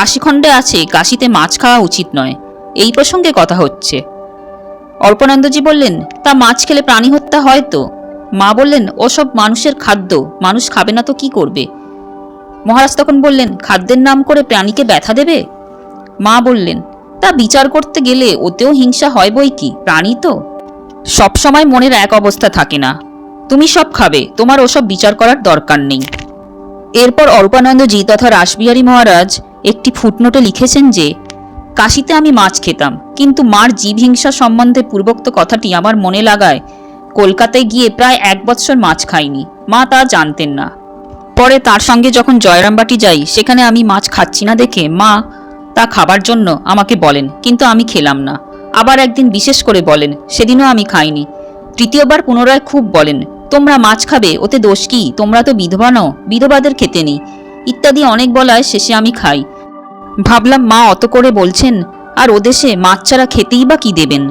কাশিখণ্ডে আছে, কাশিতে মাছ খাওয়া উচিত নয়। এই প্রসঙ্গে কথা হচ্ছে। অর্পণানন্দজি বললেন, তা মাছ খেলে প্রাণী হত্যা হয় তো? মা বললেন, ওসব মানুষের খাদ্য, মানুষ খাবে না তো কি করবে? মহারাজ তখন বললেন, খাদ্যের নাম করে প্রাণীকে ব্যথা দেবে? মা বললেন, তা বিচার করতে গেলে ওতেও হিংসা হয় বই কি, প্রাণী তো? সব সময় মনের এক অবস্থা থাকে না। তুমি সব খাবে, তোমার ওসব বিচার করার দরকার নেই। এরপর অরূপানন্দজি তথা রাসবিহারী মহারাজ একটি ফুটনোটে লিখেছেন যে, কাশিতে আমি মাছ খেতাম, কিন্তু মার জীব হিংসা সম্বন্ধে পূর্বোক্ত কথাটি আমার মনে লাগায়, কলকাতায় গিয়ে প্রায় এক বৎসর মাছ খাইনি। মা তা জানতেন না। পরে তার সঙ্গে যখন জয়রামবাটি যাই, সেখানে আমি মাছ খাচ্ছি না দেখে মা তা খাবার জন্য আমাকে বলেন, কিন্তু আমি খেলাম না। আবার একদিন বিশেষ করে বলেন, সেদিনও আমি খাইনি। তৃতীয়বার পুনরায় খুব বলেন, তোমরা মাছ খাবে, ওতে দোষ কি? তোমরা তো বিধবা নও, বিধবাদের খেতে নেই। ইত্যাদি অনেক বলায় শেষে আমি খাই। ভাবলাম মা অত করে বলছেন, আর ওদেশে মাছ ছাড়া খেতেই বা কি দেবেন?